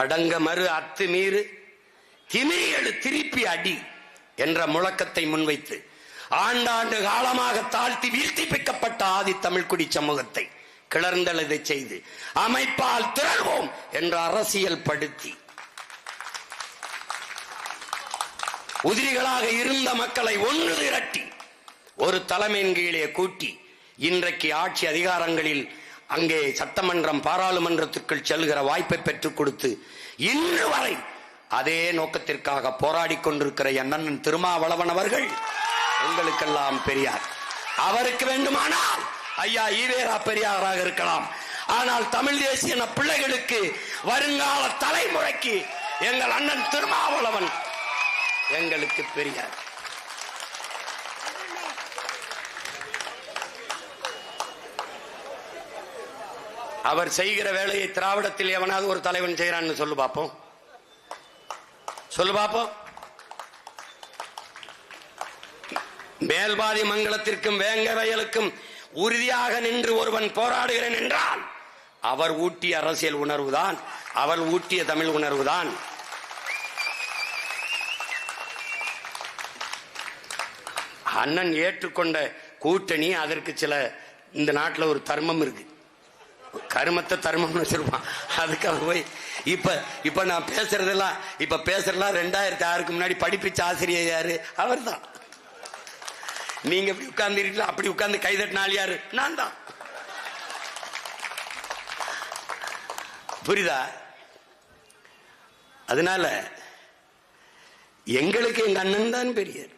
அடங்க மறு அத்து மீறு. திருப்பி அடி என்ற முழக்கத்தை முன்வைத்து ஆண்டாண்டு காலமாக தாழ்த்தி வீழ்த்தி பிக்கப்பட்ட ஆதி தமிழ்குடி சமூகத்தை கிளர்ந்தெழுதை செய்து அமைப்பால் திரள்வோம் என்ற அரசியல் படுத்தி. உதிரிகளாக இருந்த மக்களை ஒன்று திரட்டி ஒரு தலைமையின் கீழே கூட்டி இன்றைக்கு ஆட்சி அதிகாரங்களில் அங்கே சட்டமன்றம் பாராளுமன்றத்திற்குள் செல்கிற வாய்ப்பை பெற்றுக் கொடுத்து இன்று வரை அதே நோக்கத்திற்காக போராடி கொண்டிருக்கிற என் அண்ணன் திருமாவளவன் அவர்கள் உங்களுக்கெல்லாம் பெரியார். அவருக்கு வேண்டுமானால் ஐயா ஈவேரா பெரியாராக இருக்கலாம். ஆனால் தமிழ் தேசிய பிள்ளைகளுக்கு வருங்கால தலைமுறைக்கு எங்கள் அண்ணன் திருமாவளவன் எங்களுக்கு பெரியார். அவர் செய்கிற வேலையை திராவிடத்தில் எவனாவது ஒரு தலைவன் செய்யறான்னு சொல்லு பார்ப்போம் சொல்லு பார்ப்போம் மேல்பாதி மங்கலத்திற்கும் வேங்க வயலுக்கும் உறுதியாக நின்று ஒருவன் போராடுகிறேன் என்றால் அவர் ஊட்டிய அரசியல் உணர்வுதான் அவர் ஊட்டிய தமிழ் உணர்வுதான். அண்ணன் ஏற்றுக்கொண்ட கூட்டணி அதற்கு சில இந்த நாட்டில் ஒரு தர்மம் இருக்கு. கருமத்தை தர்மம்னு வச்சிருப்பான். அதுக்காக போய் இப்ப இப்ப நான் பேசுறதெல்லாம் இப்ப பேசுறதெல்லாம் ரெண்டாயிரத்தி ஆறுக்கு முன்னாடி படிப்பிச்ச ஆசிரியர் யாரு? அவர் தான் நீங்க இப்படி உட்கார்ந்து அப்படி உட்கார்ந்து கைதட்டினால் யாரு? நான் தான். புரியுதா? அதனால எங்களுக்கு எங்க அண்ணன் தான் பெரியர்.